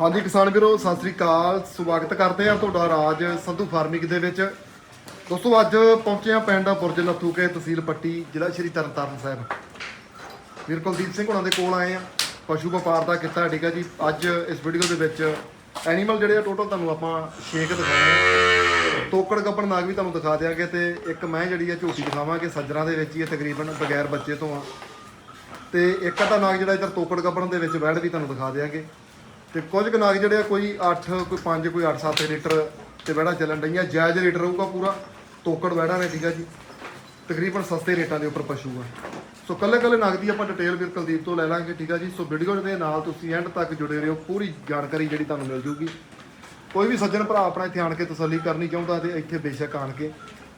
ਹਾਂਜੀ ਕਿਸਾਨ ਵੀਰੋ, ਸਤਿ ਸ੍ਰੀ ਅਕਾਲ। ਸਵਾਗਤ ਕਰਦੇ ਹਾਂ ਤੁਹਾਡਾ ਰਾਜ ਸੰਧੂ ਫਾਰਮਿੰਗ ਦੇ ਵਿੱਚ। ਦੋਸਤੋ, ਅੱਜ ਪਹੁੰਚੇ ਹਾਂ ਪਿੰਡ ਬੁਰਜ ਨੱਥੂ ਕੇ ਤਹਿਸੀਲ ਪੱਟੀ, ਜ਼ਿਲ੍ਹਾ ਸ਼੍ਰੀ ਤਰਨਤਾਰਨ ਸਾਹਿਬ। ਵੀਰ ਕੁਲਦੀਪ ਸਿੰਘ ਹੁਣਾਂ ਦੇ ਕੋਲ ਆਏ ਆ ਪਸ਼ੂ ਵਪਾਰ ਦਾ ਕਿੱਤਾ ਠੀਕ ਹੈ ਜੀ। ਅੱਜ ਇਸ ਵੀਡੀਓ ਦੇ ਵਿੱਚ ਐਨੀਮਲ ਜਿਹੜੇ ਆ ਟੋਟਲ ਤੁਹਾਨੂੰ ਆਪਾਂ ਛੇਕ ਦਿਖਾਉਣੇ ਆ। ਤੋਕੜ ਗੱਪਣ ਨਾਗ ਵੀ ਤੁਹਾਨੂੰ ਦਿਖਾ ਦਿਆਂਗੇ ਤੇ ਇੱਕ ਮੈਂ ਜਿਹੜੀ ਆ, ਝੋਟੀ ਦਿਖਾਵਾਂਗੇ ਸੱਜਰਾਂ ਦੇ ਵਿੱਚ ਹੀ ਹੈ ਤਕਰੀਬਨ ਬਗੈਰ ਬੱਚੇ ਤੋਂ ਆ। ਤੇ ਇੱਕ ਅੱਧਾ ਨਾਗ ਜਿਹੜਾ ਇੱਧਰ ਤੋਕੜ ਗੱਪਣ ਦੇ ਵਿੱਚ ਬੈਠ ਵੀ ਤੁਹਾਨੂੰ ਦਿਖਾ ਦਿਆਂਗੇ। ਤੇ ਕੁਝ ਕੁ ਨਾਗ ਜਿਹੜੇ ਆ, ਕੋਈ 8 ਕੋਈ 5 ਕੋਈ 8 7 ਲੀਟਰ ਤੇ ਬੈੜਾ ਚੱਲਣ ਡਈਆਂ। ਜਾਇਜ਼ ਰੇਟ ਰਹੂਗਾ ਪੂਰਾ। ਤੋਕੜ ਬੈੜਾ ਨੇ ਠੀਕ ਆ ਜੀ। ਤਕਰੀਬਨ ਸਸਤੇ ਰੇਟਾਂ ਦੇ ਉੱਪਰ ਪਸ਼ੂ ਆ। ਸੋ ਕੱਲੇ ਕੱਲੇ ਨਾਗ ਦੀ ਆਪਾਂ ਡਿਟੇਲ ਵੀਰ ਕੁਲਦੀਪ ਤੋਂ ਲੈ ਲਾਂਗੇ, ਠੀਕ ਆ ਜੀ। ਸੋ ਵੀਡੀਓ ਦੇ ਨਾਲ ਤੁਸੀਂ ਐਂਡ ਤੱਕ ਜੁੜੇ ਰਹੋ। ਪੂਰੀ ਜਾਣਕਾਰੀ ਜਿਹੜੀ ਤੁਹਾਨੂੰ ਮਿਲ ਜੂਗੀ। ਕੋਈ ਵੀ ਸੱਜਣ ਭਰਾ ਆਪਣਾ ਇੱਥੇ ਆਣ ਕੇ ਤਸੱਲੀ ਕਰਨੀ ਚਾਹੁੰਦਾ ਤੇ ਇੱਥੇ ਬੇਸ਼ੱਕ ਆਣ ਕੇ।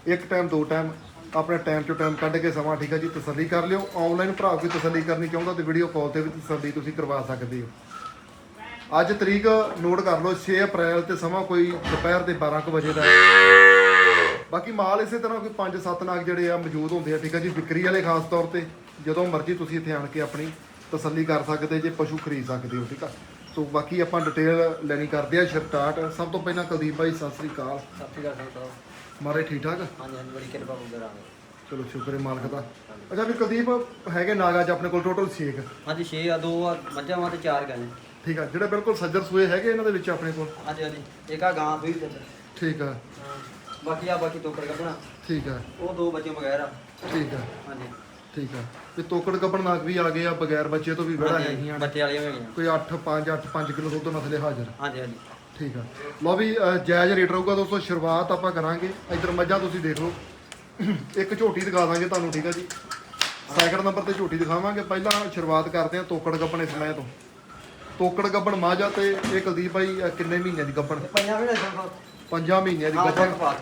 ਇੱਕ ਟਾਈਮ ਦੋ ਟਾਈਮ ਆਪਣੇ ਟਾਈਮ ਤੋਂ ਟਾਈਮ ਕੱਢ ਕੇ ਸਮਾਂ, ਠੀਕ ਆ ਜੀ, ਤਸੱਲੀ ਕਰ ਲਿਓ। ਆਨਲਾਈਨ ਭਰਾ ਕੋਈ ਤਸੱਲੀ ਕਰਨੀ ਚਾਹੁੰਦਾ ਤੇ ਵੀਡੀਓ ਕਾਲ ਤੇ ਵੀ ਤਸੱਲੀ ਤੁਸੀਂ ਕਰਵਾ ਸਕਦੇ ਹੋ। ਅੱਜ ਤਰੀਕ ਨੋਟ ਕਰ ਲਓ 6 ਅਪ੍ਰੈਲ ਤੇ ਸਮਾਂ ਕੋਈ ਦੁਪਹਿਰ ਦੇ 12 ਕੁ ਵਜੇ ਦਾ ਹੈ। ਬਾਕੀ ਮਾਲ ਇਸੇ ਤਰ੍ਹਾਂ ਕੋਈ 5-7 ਨਾਗ ਜਿਹੜੇ ਆ ਮੌਜੂਦ ਹੁੰਦੇ ਆ ਠੀਕ ਆ ਜੀ ਵਿਕਰੀ ਵਾਲੇ ਖਾਸ ਤੌਰ ਤੇ ਜਦੋਂ ਮਰਜ਼ੀ ਤੁਸੀਂ ਇੱਥੇ ਆਣ ਕੇ ਆਪਣੀ ਤਸੱਲੀ ਕਰ ਸਕਦੇ ਜੇ ਪਸ਼ੂ ਖਰੀਦ ਸਕਦੇ ਹੋ ਠੀਕ ਆ। ਸੋ ਬਾਕੀ ਆਪਾਂ ਡਿਟੇਲ ਲੈਣੀ ਕਰਦੇ ਆ ਸਟਾਰਟ ਸਭ ਤੋਂ ਪਹਿਲਾਂ ਕੁਲਦੀਪ ਭਾਈ ਸਤਿ ਸ੍ਰੀ ਅਕਾਲ। ਸਤਿ ਸ਼੍ਰੀ ਅਕਾਲ ਸਾਹਿਬ ਮਾਰੇ ਠੀਕ ਠਾਕ? ਹਾਂਜੀ ਹਾਂਜੀ ਬੜੀ ਕਿਰਪਾ ਬੁੱਧਰ ਆ ਚਲੋ ਸ਼ੁਕਰ ਹੈ ਮਾਲਕ ਦਾ। ਅੱਛਾ ਵੀ ਕੁਲਦੀਪ ਹੈਗੇ ਨਾਗ ਅੱਜ ਆਪਣੇ ਕੋਲ ਟੋਟਲ 6 ਹਾਂਜੀ 6 ਆ 2 ਆ ਮੱਝਾਂ ਵਾਂ ਤੇ 4 ਗਾਂ ਨੇ। ਠੀਕ ਆ ਜਿਹੜੇ ਬਿਲਕੁਲ ਸੱਜਰ ਸੂਏ ਹੈਗੇ ਇਹਨਾਂ ਦੇ ਵਿੱਚ ਆਪਣੇ ਕੋਲ? ਹਾਂਜੀ ਹਾਂਜੀ। ਇੱਕ ਆ ਗਾਂ ਦੂਈ ਤੇ ਠੀਕ ਆ। ਬਾਕੀ ਆ ਬਾਕੀ ਤੋਕੜ ਕੱਢਣਾ। ਠੀਕ ਆ। ਉਹ ਦੋ ਬੱਚੇ ਬਗੈਰ ਆ। ਠੀਕ ਆ। ਹਾਂਜੀ। ਠੀਕ ਆ। ਤੇ ਤੋਕੜ ਕੱਪਣ ਨਾਗ ਵੀ ਆ ਗਏ ਆ ਬਗੈਰ ਬੱਚੇ ਤੋਂ ਵੀ ਬੜਾ ਹੈਗੀਆਂ ਬੱਚੇ ਵਾਲੀਆਂ ਹੈਗੀਆਂ। ਕੋਈ 8 5 8 5 ਕਿਲੋ ਦੁੱਧ ਨਾਲ ਥੱਲੇ ਹਾਜ਼ਰ। ਹਾਂਜੀ ਹਾਂਜੀ। ਠੀਕ ਆ। ਲਓ ਵੀ ਜਾਇਜ਼ ਰੇਟ ਰਹੂਗਾ ਦੋਸਤੋ ਸ਼ੁਰੂਆਤ ਆਪਾਂ ਕਰਾਂਗੇ। ਇਧਰ ਮੱਝਾਂ ਤੁਸੀਂ ਦੇਖ ਲਓ। ਇੱਕ ਝੋਟੀ ਦਿਖਾ ਦਾਂਗੇ ਤੁਹਾਨੂੰ ਠੀਕ ਆ ਜੀ। ਸੈਕਿੰਡ ਨੰਬਰ ਤੇ ਝੋਟੀ ਦਿਖਾਵਾਂਗੇ। ਪਹਿਲਾਂ ਸ਼ੁਰੂਆਤ ਕਰਦੇ ਹਾਂ ਤੋਕੜ ਇਸ ਸਮੇਂ ਤੋਂ। ਤੋਕੜ ਗੱਪਣ ਮਾਝਾ ਤੇ ਇਹ ਕੁਲਦੀਪ ਭਾਈ ਅ, ਕਿੰਨੇ ਮਹੀਨਿਆਂ ਦੀ ਗੱਪਣ ਤੇ ਪੰਜਾਂ ਵੀ ਨੇ ਸੰਭਵ ਪੰਜਾਂ ਮਹੀਨਿਆਂ ਦੀ ਹਾਂ ਪਾ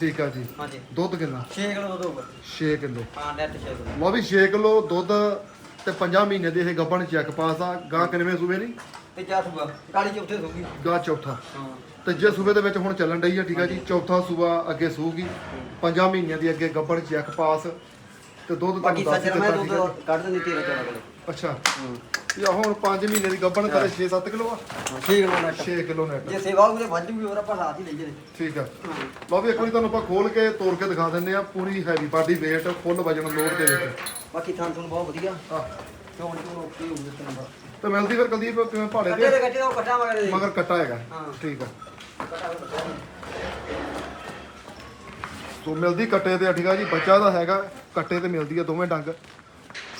ਠੀਕ ਆ ਜੀ। ਹਾਂਜੀ। ਦੁੱਧ ਕਿੰਨਾ? 6 ਕਿਲੋ ਦੁੱਧ ਹੋਊਗਾ। 6 ਕਿਲੋ। ਹਾਂ ਨੈਟ 6 ਕਿਲੋ। ਲਓ ਵੀ 6 ਕਿਲੋ ਦੁੱਧ ਤੇ ਪੰਜਾਂ ਮਹੀਨੇ ਦੇ ਇਹ ਗੱਪਣ ਚੈੱਕ ਪਾਸ ਆ। ਗਾਂ ਕਿੰਨਵੇਂ ਸੂਬੇ ਨਹੀਂ ਤੇ ਚਾਰ ਸੂਗਾ ਕਾਲੀ ਚੌਥੇ ਸੂਗੀ ਗਾਂ ਚੌਥਾ। ਹਾਂ। ਤੀਜੇ ਸੂਬੇ ਦੇ ਵਿੱਚ ਹੁਣ ਚੱਲਣ ਡਈ ਆ ਠੀਕ ਆ ਜੀ ਚੌਥਾ ਸੂਬਾ ਅੱਗੇ ਸੂਗੀ। ਪੰਜਾਂ ਮਹੀਨਿਆਂ ਦੀ ਅੱਗੇ ਗੱਬੜ ਚੈੱਕ ਪਾਸ। ਤੇ ਦੁੱਧ ਬਾਕੀ ਤੁਹਾਨੂੰ ਦੱਸ ਹੀ ਸੱਜਰ ਮੈਂ ਦਿੱਤਾ ਠੀਕ ਆ ਦੁੱਧ ਕੱਢ ਦਿੰਦੀ 13 14 ਕਿਲੋ। ਜੀ। ਅੱਛਾ। ਹੂੰ। ਇਹ ਹੁਣ 5 ਮਹੀਨੇ ਦੀ ਗੱਬੜ ਕਰੇ 6-7 ਕਿਲੋ ਆ? 6 ਕਿਲੋ ਨੈਟ। 6 kilo net. ਜੇ ਸੇਵਾ ਹੋਊਗੀ ਵੱਧ ਵੀ ਹੋਰ ਆਪਾਂ ਸਾਥ ਹੀ ਲਈਏ ਠੀਕ ਆ। ਲਓ ਵੀ ਇੱਕ ਵਾਰੀ ਤੁਹਾਨੂੰ ਆਪਾਂ ਖੋਲ ਕੇ ਤੋੜ ਕੇ ਦਿਖਾ ਦਿੰਦੇ ਆ ਪੂਰੀ ਹੈਵੀ ਬਾਡੀ weight ਫੁੱਲ ਵਜਨ ਲੋਡ ਦੇ ਵਿੱਚ। ਬਾਕੀ ਥਾਂ ਤੁਹਾਨੂੰ ਬਹੁਤ ਵਧੀਆ। ਆ ਚੋਣ ਚੋਣ ਓਕੇ ਹੋਊਗੀ ਇਸ ਨੰਬਰ ਤੇ ਮਿਲਦੀ ਫਿਰ ਕੁਲਦੀਪ ਕਿਵੇਂ ਤੇ? ਕੱਟੇ ਦਾ ਉਹ ਕੱਟਾ ਮਗਰ ਮਗਰ ਕੱਟਾ ਹੈਗਾ। ਹਾਂ। ਠੀਕ ਆ। ਸੋ ਮਿਲਦੀ ਕੱਟੇ ਤੇ ਠੀਕ ਆ ਜੀ ਬੱਚਾ ਦਾ ਹੈਗਾ ਕੱਟੇ ਤੇ ਮਿਲਦੀ ਆ ਦੋਵੇਂ ਡੰਗ।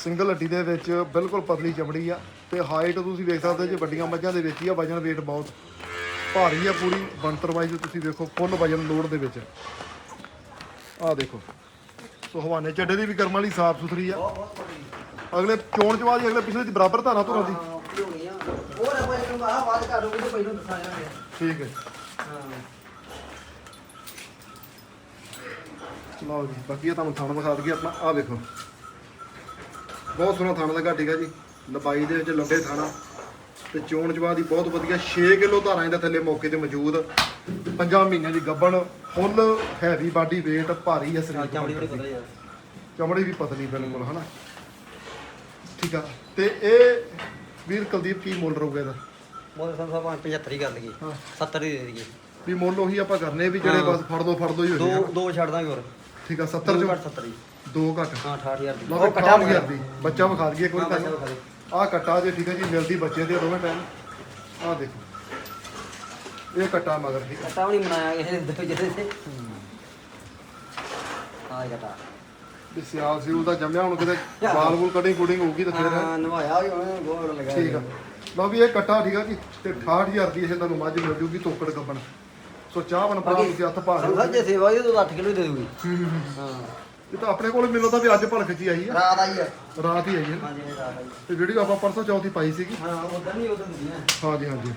ਸਿੰਗਲ ਹੱਡੀ ਦੇ ਵਿੱਚ ਬਿਲਕੁਲ ਪਤਲੀ ਚਮੜੀ ਆ ਤੇ ਹਾਈਟ ਤੁਸੀਂ ਵੇਖ ਸਕਦੇ ਜੇ ਵੱਡੀਆਂ ਮੱਝਾਂ ਦੇ ਵਿੱਚ ਹੀ ਆ ਵਜਨ weight ਬਹੁਤ ਭਾਰੀ ਆ ਪੂਰੀ ਬੰਤਰ ਵਾਈਜ਼ ਤੁਸੀਂ ਦੇਖੋ ਫੁੱਲ ਵਜਨ ਲੋਡ ਦੇ ਵਿੱਚ। ਆਹ ਦੇਖੋ ਸੋ ਹਵਾਨੇ ਚੱਡੇ ਦੀ ਵੀ ਕਰਮ ਵਾਲੀ ਸਾਫ਼ ਸੁਥਰੀ ਆ। ਅਗਲੇ ਚੋਣ ਚ ਬਾਅਦ ਅਗਲੇ ਪਿਛਲੇ ਦੀ ਬਰਾਬਰ ਧਾਰਾ ਧੁਰਾ ਦੀ। ਹੋਰ ਆਪਾਂ ਜਦੋਂ ਆਹ ਬਾਤ ਕਰ ਪਹਿਲਾਂ ਜਾਵਾਂਗੇ ਠੀਕ ਹੈ। ਹਾਂ। ਲਓ ਜੀ ਬਾਕੀ ਇਹ ਤੁਹਾਨੂੰ ਥਣ ਵਿਖਾ ਦਈਏ ਆਪਣਾ। ਆਹ ਵੇਖੋ ਬਹੁਤ ਸੋਹਣਾ ਥਣ ਲੱਗਾ ਠੀਕ ਆ ਜੀ। ਲੰਬਾਈ ਦੇ ਵਿੱਚ ਲੰਬੇ ਥਾਣਾ। ਤੇ ਚੋਣ ਚਵਾ ਦੀ ਬਹੁਤ ਵਧੀਆ 6 ਕਿਲੋ ਧਾਰਾਂ ਇਹਦੇ ਥੱਲੇ ਮੌਕੇ ਤੇ ਮੌਜੂਦ। 5 ਮਹੀਨਿਆਂ ਦੀ ਗੱਬਣ ਫੁੱਲ ਹੈਵੀ ਬਾਡੀ weight ਭਾਰੀ ਹੈ ਸਰੀਰ ਚਮੜੀ ਚਮੜੀ ਵੀ ਪਤਲੀ ਬਿਲਕੁਲ ਹਨਾ। ਠੀਕ ਆ। ਤੇ ਇਹ ਵੀਰ ਕੁਲਦੀਪ ਕੀ ਮੁੱਲ ਰਹੂਗਾ ਇਹਦਾ? ਮੋਦਰ ਸਾਹਿਬ ਆਪਾਂ 75 ਹੀ ਕਰ ਲਈਏ। ਹਾਂ। 70 ਹੀ ਦੇ ਦਈਏ। ਵੀ ਮੁੱਲ ਉਹੀ ਆਪਾਂ ਕਰਨੇ ਵੀ ਜਿਹੜੇ ਹਾਂ। ਬਸ ਫੜ ਦੋ ਫੜ ਦੋ ਹੀ ਹੋਣੇ ਦੋ ਆ। ਦੋ ਛੱਡ ਦਾਂਗੇ ਹੋਰ। ਠੀਕ ਆ 70 ਦੋ ਚੋਂ ਘੱਟ 70 ਹੀ। ਦੋ ਘੱਟ। ਹਾਂ 68000 ਦੀ। ਉਹ ਕੱਟਾ 68000 ਦੀ। ਬੱਚਾ ਵਿਖਾ ਦਈਏ ਇੱਕ ਵਾਰ ਵਿਖਾ। ਆਹ ਕੱਟਾ ਜੇ ਠੀਕ ਹੈ ਜੀ ਮਿਲਦੀ ਬੱਚੇ ਦੇ ਦੋਵੇਂ ਟਾਈਮ ਆਹ ਦੇਖੋ। ਇਹ ਕੱਟਾ ਮਗਰ ਠੀਕ ਕੱਟਾ ਵੀ ਨਹੀਂ ਬਣਾਇਆ ਕਿਸੇ ਨੇ ਦੋ ਹਾਂ। ਇਹ ਕੱਟਾ। ਵੀ ਸਿਆਲ ਸਿਊਲ ਦਾ ਜੰਮਿਆ ਹੁਣ ਕਿਤੇ ਵਾਲ ਵੂਲ ਕਟਿੰਗ ਕੁਟਿੰਗ ਹੋਊਗੀ ਤਾਂ ਫਿਰ ਹਾਂ ਨਵਾਇਆ ਵੀ ਉਹਨੇ ਗੋਲ ਲਗਾਇਆ ਠੀਕ ਆ। ਲਓ ਵੀ ਇਹ ਕੱਟਾ ਠੀਕ ਆ ਜੀ ਤੇ 68000 ਦੀ ਇਹ ਤੁਹਾਨੂੰ ਮੱਝ ਮਿਲ ਜੂਗੀ ਤੋਕੜ ਗੱਬਣ। ਸੋ ਚਾਹ ਬਣ ਪਾ ਤੁਸੀਂ ਹੱਥ ਪਾ ਲਿਓ ਜੇ ਸੇਵਾ ਹੋਈ ਤਾਂ 8 ਕਿਲੋ ਦੇ ਦੂਗੀ। ਹਾਂ। ਇਹ ਤਾਂ ਆਪਣੇ ਕੋਲ ਮਿਲੋ ਤਾਂ ਵੀ ਅੱਜ ਭਲਕ ਜੀ ਆਈ ਆ। ਰਾਤ ਆਈ ਆ। ਰਾਤ ਹੀ ਆਈ ਹੈ। ਹਾਂਜੀ ਰਾਤ ਆਈ ਤੇ ਵੀਡੀਓ ਆਪਾਂ ਪਰਸੋਂ ਚੌਥੀ ਪਾਈ ਸੀਗੀ। ਹਾਂ ਉਦੋਂ ਨਹੀਂ ਉਦੋਂ ਹੁੰਦੀ ਹੈ ਹਾਂਜੀ ਹਾਂਜੀ।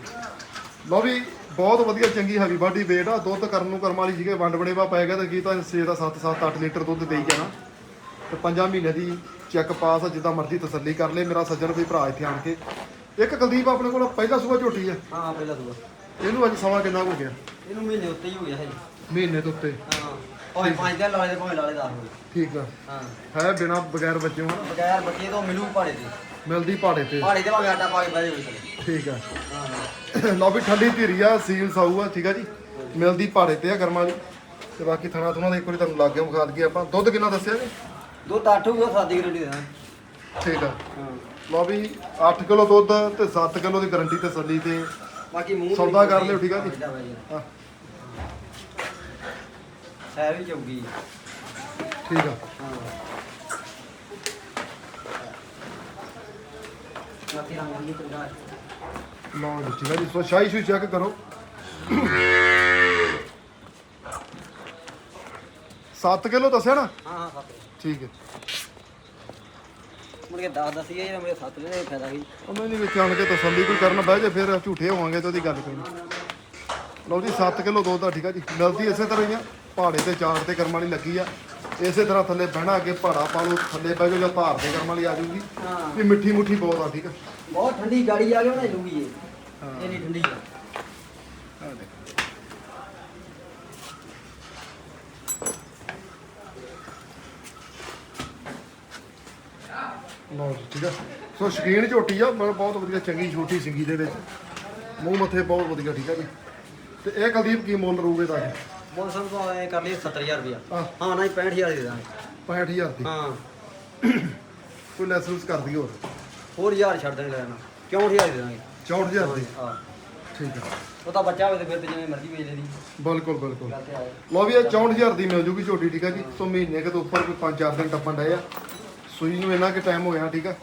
ਲਓ ਵੀ ਬਹੁਤ ਵਧੀਆ ਚੰਗੀ ਹੈਵੀ ਬਾਡੀ weight ਆ। ਦੁੱਧ ਕਰਨ ਨੂੰ ਕਰਮ ਵਾਲੀ ਸੀਗੇ ਵੰਡ ਬੜੇਵਾ ਪੈ ਗਿਆ ਤਾਂ ਕੀ ਤਾਂ 6 ਦਾ 7 7 8 ਲੀਟਰ ਦੁੱਧ ਦੇਈ ਜਾਣਾ। ਤੇ 5 ਮਹੀਨੇ ਦੀ ਚੈੱਕ ਪਾਸ ਆ ਜਿੱਦਾਂ ਮਰਜ਼ੀ ਤਸੱਲੀ ਕਰ ਲੈ ਮੇਰਾ ਸੱਜਣ ਵੀ ਭਰਾ ਇੱਥੇ ਆਣ ਕੇ। ਇੱਕ ਕੁਲਦੀਪ ਆਪਣੇ ਕੋਲ ਪਹਿਲਾ ਸੂਆ ਝੋਟੀ ਆ। ਹਾਂ ਪਹਿਲਾ ਦੂਆ ਇਹਨੂੰ ਅੱਜ ਸਮਾਂ ਕਿੰਨਾ ਹੋ ਗਿਆ? ਇਹਨੂੰ ਮਹੀਨੇ ਉੱਤੇ ਹੀ ਹੋ ਗਿਆ ਹੈ ਮਹੀਨੇ ਤੋਂ ਉੱਤੇ। ਹਾਂ। ਭਾਵੇਂ ਪੰਜ ਦਿਨ ਲਾਲੇ ਦੇ ਭਾਵੇਂ ਲਾਲੇ ਦਾ ਹੋਵੇ ਠੀਕ ਆ। ਹਾਂ। ਹੈ ਬਿਨਾ ਬਗੈਰ ਬੱਚਿਓ ਹਨਾ ਬਗੈਰ ਬੱਚੇ ਤੋਂ ਮਿਲੂ ਪਾੜੇ ਤੇ। ਮਿਲਦੀ ਪਹਾੜੇ ਤੇ। ਪਾੜੇ ਤੇ ਭਾਵੇਂ ਆਟਾ ਪਾ ਕੇ ਬਹਿ ਜਾਵੇ ਠੀਕ ਆ। ਹਾਂ। ਲਓ ਵੀ ਠੰਡੀ ਧੀਰੀ ਆ ਸੀਲ ਸਾਊ ਆ ਠੀਕ ਆ ਜੀ? ਮਿਲਦੀ ਪਹਾੜੇ ਤੇ ਆ ਕਰਮਾਂ ਵਾਲੀ ਤੇ ਬਾਕੀ ਥਣਾ ਥੁਣਾ ਦੇ ਇੱਕ ਵਾਰੀ ਤੁਹਾਨੂੰ ਲੱਗ ਗਿਆ ਵਿਖਾ ਦਈਏ ਆਪਾਂ। ਦੁੱਧ ਕਿੰਨਾ ਦੱਸਿਆ ਜੀ? ਦੋ ਟਾਟੂ ਉਹ ਸਾਦੀ ਗਰੰਟੀ ਦੇਣਾ। ਠੀਕ ਆ। ਹਾਂ। ਲਓ ਵੀ 8 ਕਿਲੋ ਦੁੱਧ ਤੇ 7 ਕਿਲੋ ਦੀ ਗਾਰੰਟੀ ਤਸੱਲੀ ਤੇ ਬਾਕੀ ਮੂੰਹ ਸੌਦਾ ਕਰ ਲਿਓ, ਠੀਕ ਆ ਜੀ? ਜੀ ਆ ਸੈਰ ਵੀ ਚੌਗੀ ਠੀਕ ਆ। ਹਾਂ। ਬਾਕੀ ਰੰਗ ਨਹੀਂ ਚੰਗਾ ਲਓ ਜੀ ਠੀਕ ਆ ਜੀ ਸੋ ਸ਼ਾਈ ਚੈੱਕ ਕਰੋ। 7 ਕਿਲੋ ਦੱਸਿਆ ਨਾ? ਹਾਂ ਹਾਂ ਸੱਤ। ਠੀਕ ਹੈ। ਮੁੜ ਕੇ 10 ਦਸੀਏ ਜਿਹੜਾ ਮੇਰੇ ਸੱਤ ਦੇ ਫਾਇਦਾ ਸੀ। ਉਹਨਾਂ ਦੇ ਵਿੱਚ ਆਣ ਕੇ ਤਸੱਲੀ ਕੋਈ ਕਰਨ ਬਹਿ ਜੇ ਫਿਰ ਝੂਠੇ ਹੋਵਾਂਗੇ ਤੇ ਉਹਦੀ ਗੱਲ ਕੋਈ ਨਹੀਂ। ਲਓ ਜੀ 7 ਕਿਲੋ ਦੁੱਧ ਆ ਠੀਕ ਆ ਜੀ। ਮਿਲਦੀ ਇਸੇ ਤਰ੍ਹਾਂ ਹੀ ਆ। ਪਹਾੜੇ ਤੇ ਚਾਰ ਤੇ ਕਰਮ ਵਾਲੀ ਲੱਗੀ ਆ। ਇਸੇ ਤਰ੍ਹਾਂ ਥੱਲੇ ਬਹਿਣਾ ਅੱਗੇ ਪਹਾੜਾ ਪਾ ਲਓ ਥੱਲੇ ਬਹਿ ਜਾਓ ਜਾਂ ਧਾਰ ਤੇ ਕਰਮ ਵਾਲੀ ਆ ਜਾਊਗੀ। ਹਾਂ। ਇਹ ਮਿੱਠੀ ਮੁੱਠੀ ਬਹੁਤ ਆ ਠੀਕ ਆ। ਬਹੁਤ ਠੰਡੀ ਗਾੜੀ ਆ ਗਈ ਉਹਨੇ ਲੂਗੀ ਇਹ। ਹਾਂ। ਇੰਨੀ ਠੰਡੀ ਆ। ਆ ਦੇਖੋ। ਲਓ ਜੀ ਠੀਕ ਆ। ਸੋ ਸ਼ਕੀਨ ਝੋਟੀ ਆ ਪਰ ਬਹੁਤ ਵਧੀਆ ਚੰਗੀ ਛੋਟੀ ਸਿੰਗੀ ਦੇ ਵਿੱਚ। ਮੂੰਹ ਮੱਥੇ ਬਹੁਤ ਵਧੀਆ ਠੀਕ ਆ ਜੀ। ਤੇ ਇਹ ਕੁਲਦੀਪ ਕੀ ਮੁੱਲ ਰਹੂਗੇ ਦਾ ਮੌਸਮ ਤੋਂ ਐ ਕਰ ਲਈ 70000 ਰੁਪਇਆ। ਹਾਂ। ਹਾਂ ਨਹੀਂ 65000 ਦੇ ਦਾਂਗੇ। 65000 ਦੀ। ਹਾਂ। ਕੋਈ ਲੈਸ ਲੂਸ ਕਰ ਦਈਏ ਹੋਰ? ਹੋਰ ਹਜ਼ਾਰ ਛੱਡ ਲੈਣਾ। ਕਿਉਂ ਹਜ਼ਾਰ ਦੇ ਦਾਂਗੇ। 64000 ਦੀ? ਹਾਂ। ਠੀਕ ਆ। ਉਹ ਤਾਂ ਬੱਚਾ ਹੋਵੇ ਤੇ ਫਿਰ ਤੇ ਜਿਵੇਂ ਮਰਜ਼ੀ ਵੇਚ ਲੈਦੀ ਬਿਲਕੁਲ ਬਿਲਕੁਲ। ਗੱਲ ਤੇ ਆਏ। ਲਓ ਵੀ ਇਹ 64000 ਦੀ ਮਿਲ ਜੂਗੀ ਝੋਟੀ ਠੀਕ ਆ ਜੀ। ਸੋ ਮਹੀਨੇ ਕੁ ਤੋਂ ਉੱਪਰ ਕੋਈ 5-4 ਦਿਨ ਟੱਪਣ ਡਏ ਆ। ਸੂਈ ਨੂੰ ਇੰਨਾ ਕਿ ਟਾਈਮ ਹੋ ਗਿਆ ਠੀਕ ਆ।